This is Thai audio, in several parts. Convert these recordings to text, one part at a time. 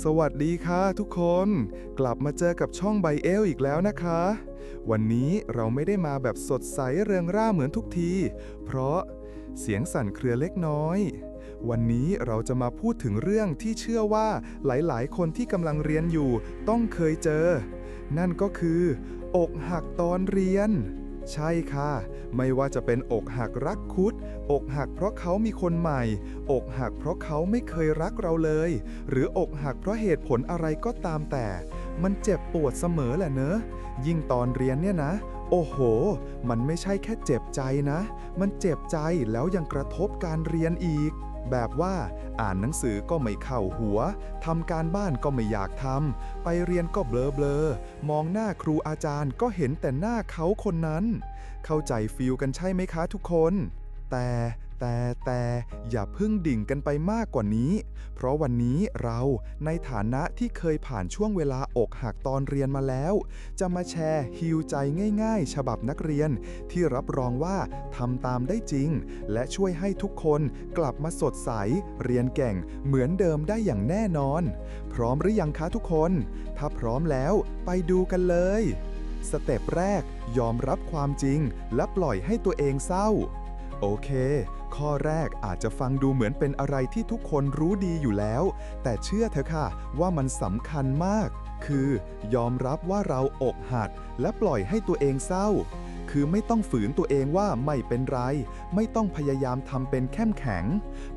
สวัสดีค่ะทุกคน กลับมาเจอกับช่องไบเอลอีกแล้วนะคะ วันนี้เราไม่ได้มาแบบสดใสเริงร่าเหมือนทุกที เพราะเสียงสั่นเครือเล็กน้อย วันนี้เราจะมาพูดถึงเรื่องที่เชื่อว่าหลายๆ คนที่กำลังเรียนอยู่ต้องเคยเจอ นั่นก็คือ อกหักตอนเรียน ใช่ค่ะ ไม่ว่าจะเป็นอกหักรักคุด อกหักเพราะเขามีคนใหม่ อกหักเพราะเขาไม่เคยรักเราเลย หรืออกหักเพราะเหตุผลอะไรก็ตามแต่ มันเจ็บปวดเสมอแหละเนอะ ยิ่งตอนเรียนเนี่ยนะ โอ้โห มันไม่ใช่แค่เจ็บใจนะ มันเจ็บใจแล้วยังกระทบการเรียนอีก แบบว่าอ่านหนังสือก็ไม่เข้าหัว ทำการบ้านก็ไม่อยากทำ ไปเรียนก็เบลอเบลอมองหน้าครูอาจารย์ก็เห็นแต่หน้าเขาคนนั้น เข้าใจฟิลกันใช่ไหมคะทุกคน แต่ แต่แต่อย่าพึ่งดิ่งกันไปมากกว่านี้ เพราะวันนี้เราในฐานะที่เคยผ่านช่วงเวลาอกหักตอนเรียนมาแล้ว จะมาแชร์ฮิวใจง่ายๆ ฉบับนักเรียน ที่รับรองว่าทำตามได้จริง และช่วยให้ทุกคนกลับมาสดใส เรียนเก่งเหมือนเดิมได้อย่างแน่นอน พร้อมหรือยังคะทุกคน ถ้าพร้อมแล้วไปดูกันเลย สเต็ปแรก ยอมรับความจริง และปล่อยให้ตัวเองเศร้า โอเค ข้อแรกอาจจะฟังดูเหมือนเป็นอะไรที่ทุกคนรู้ดีอยู่แล้ว แต่เชื่อเถอะค่ะว่ามันสำคัญมาก คือยอมรับว่าเราอกหักและปล่อยให้ตัวเองเศร้า คือไม่ต้องฝืนตัวเองว่าไม่เป็นไร ไม่ต้องพยายามทำเป็นเข้มแข็ง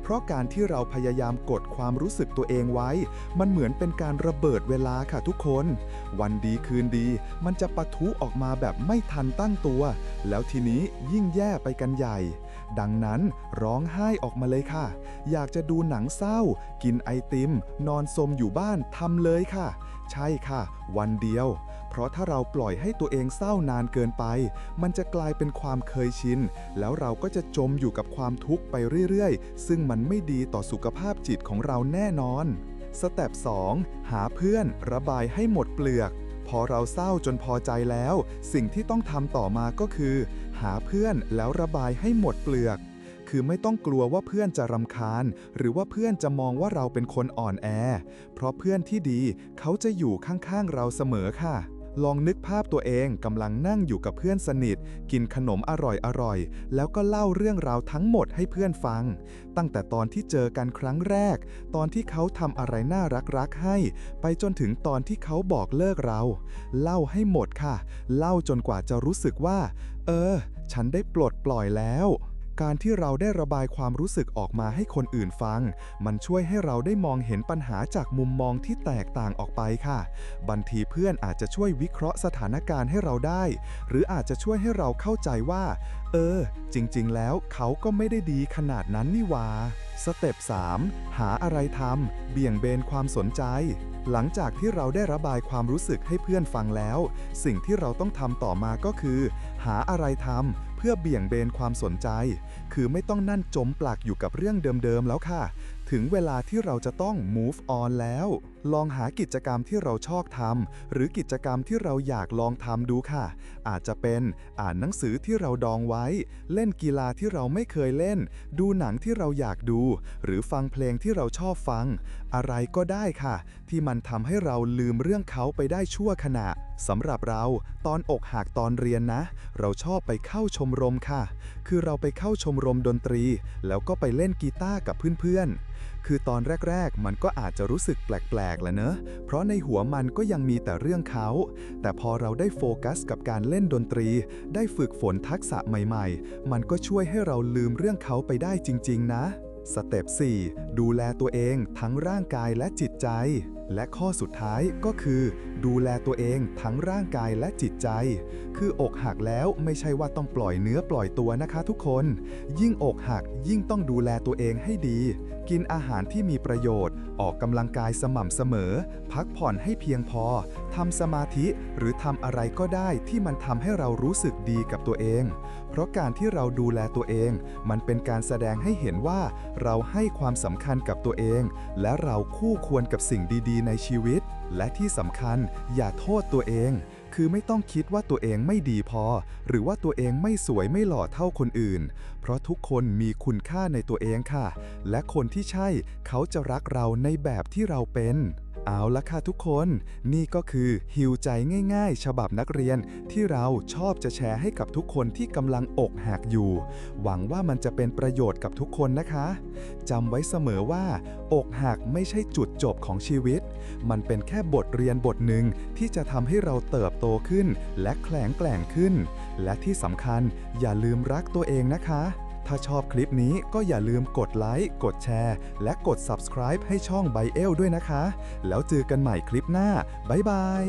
เพราะการที่เราพยายามกดความรู้สึกตัวเองไว้ มันเหมือนเป็นการระเบิดเวลาค่ะทุกคน วันดีคืนดี มันจะปะทุออกมาแบบไม่ทันตั้งตัว แล้วทีนี้ยิ่งแย่ไปกันใหญ่ ดังนั้นร้องไห้ออกมาเลยค่ะ อยากจะดูหนังเศร้า กินไอติม นอนสมอยู่บ้านทำเลยค่ะ ใช่ค่ะ วันเดียว ราะถ้าเราปล่อยให้ตัวเองเศร้านานเกินไป มันจะกลายเป็นความเคยชิน แล้วเราก็จะจมอยู่กับความทุกข์ไปเรื่อยๆ ซึ่งมันไม่ดีต่อสุขภาพจิตของเราแน่นอน สเต็ป 2 หาเพื่อน ระบายให้หมดเปลือกพอเราเศร้าจนพอใจแล้ว สิ่งที่ต้องทำต่อมาก็คือ หาเพื่อนแล้วระบายให้หมดเปลือก คือไม่ต้องกลัวว่าเพื่อนจะรำคาญ หรือว่าเพื่อนจะมองว่าเราเป็นคนอ่อนแอ เพราะเพื่อนที่ดีเขาจะอยู่ข้างๆเราเสมอค่ะ ลองนึกภาพตัวเองกำลังนั่งอยู่กับเพื่อนสนิท กินขนมอร่อยๆแล้วก็เล่าเรื่องราวทั้งหมดให้เพื่อนฟัง ตั้งแต่ตอนที่เจอกันครั้งแรก ตอนที่เขาทำอะไรน่ารักๆให้ ไปจนถึงตอนที่เขาบอกเลิกเรา เล่าให้หมดค่ะ เล่าจนกว่าจะรู้สึกว่า เออ ฉันได้ปลดปล่อยแล้ว การที่เราได้ระบายความรู้สึกออกมาให้คนอื่นฟัง มันช่วยให้เราได้มองเห็นปัญหาจากมุมมองที่แตกต่างออกไปค่ะ บางทีเพื่อนอาจจะช่วยวิเคราะห์สถานการณ์ให้เราได้ หรืออาจจะช่วยให้เราเข้าใจว่า ออ จริงๆ แล้วเขาก็ไม่ได้ดีขนาดนั้นนี่วา สเต็ป 3 หาอะไรทำเบี่ยงเบนความสนใจ หลังจากที่เราได้ระบายความรู้สึกให้เพื่อนฟังแล้ว สิ่งที่เราต้องทำต่อมาก็คือ หาอะไรทำเพื่อเบี่ยงเบนความสนใจ คือไม่ต้องนั่นจมปลักอยู่กับเรื่องเดิมๆแล้วค่ะ ถึงเวลาที่เราจะต้อง move on แล้ว ลองหากิจกรรมที่เราชอบทำหรือกิจกรรมที่เราอยากลองทำดูค่ะ อาจจะเป็นอ่านหนังสือที่เราดองไว้ เล่นกีฬาที่เราไม่เคยเล่น ดูหนังที่เราอยากดู หรือฟังเพลงที่เราชอบฟัง อะไรก็ได้ค่ะ ที่มันทำให้เราลืมเรื่องเขาไปได้ชั่วขณะสำหรับเราตอนอกหักตอนเรียนนะ เราชอบไปเข้าชมรมค่ะ คือเราไปเข้าชมรมดนตรี แล้วก็ไปเล่นกีตาร์กับเพื่อนๆ คือตอนแรกๆ มันก็อาจจะรู้สึกแปลกๆแหละเนอะ เพราะในหัวมันก็ยังมีแต่เรื่องเขา แต่พอเราได้โฟกัสกับการเล่นดนตรี ได้ฝึกฝนทักษะใหม่ๆ มันก็ช่วยให้เราลืมเรื่องเขาไปได้จริง ๆ นะ สเต็ป 4 ดูแลตัวเองทั้งร่างกายและจิตใจ และข้อสุดท้ายก็คือ ดูแลตัวเองทั้งร่างกายและจิตใจ คืออกหักแล้วไม่ใช่ว่าต้องปล่อยเนื้อปล่อยตัวนะคะทุกคน ยิ่งอกหักยิ่งต้องดูแลตัวเองให้ดี กินอาหารที่มีประโยชน์ ออกกำลังกายสม่ำเสมอ พักผ่อนให้เพียงพอทำสมาธิหรือทำอะไรก็ได้ที่มันทำให้เรารู้สึกดีกับตัวเอง เพราะการที่เราดูแลตัวเอง มันเป็นการแสดงให้เห็นว่า เราให้ความสำคัญกับตัวเอง และเราคู่ควรกับสิ่งดีๆในชีวิต และที่สำคัญอย่าโทษตัวเอง คือไม่ต้องคิดว่าตัวเองไม่ดีพอ หรือว่าตัวเองไม่สวยไม่หล่อเท่าคนอื่น เพราะทุกคนมีคุณค่าในตัวเองค่ะ และคนที่ใช่เขาจะรักเราในแบบที่เราเป็น เอาละค่ะทุกคน นี่ก็คือฮิวใจง่ายๆ ฉบับนักเรียนที่เราชอบจะแชร์ให้กับทุกคนที่กำลังอกหักอยู่ หวังว่ามันจะเป็นประโยชน์กับทุกคนนะคะจำไว้เสมอว่า อกหักไม่ใช่จุดจบของชีวิต มันเป็นแค่บทเรียนบทหนึ่งที่จะทำให้เราเติบโตขึ้น และแข็งแกร่งขึ้น และที่สำคัญอย่าลืมรักตัวเองนะคะ ถ้าชอบคลิปนี้ก็อย่าลืมกดไลค์ กดแชร์ และกด subscribe ให้ช่องไบเอลด้วยนะคะ แล้วเจอกันใหม่คลิปหน้า บ๊ายบาย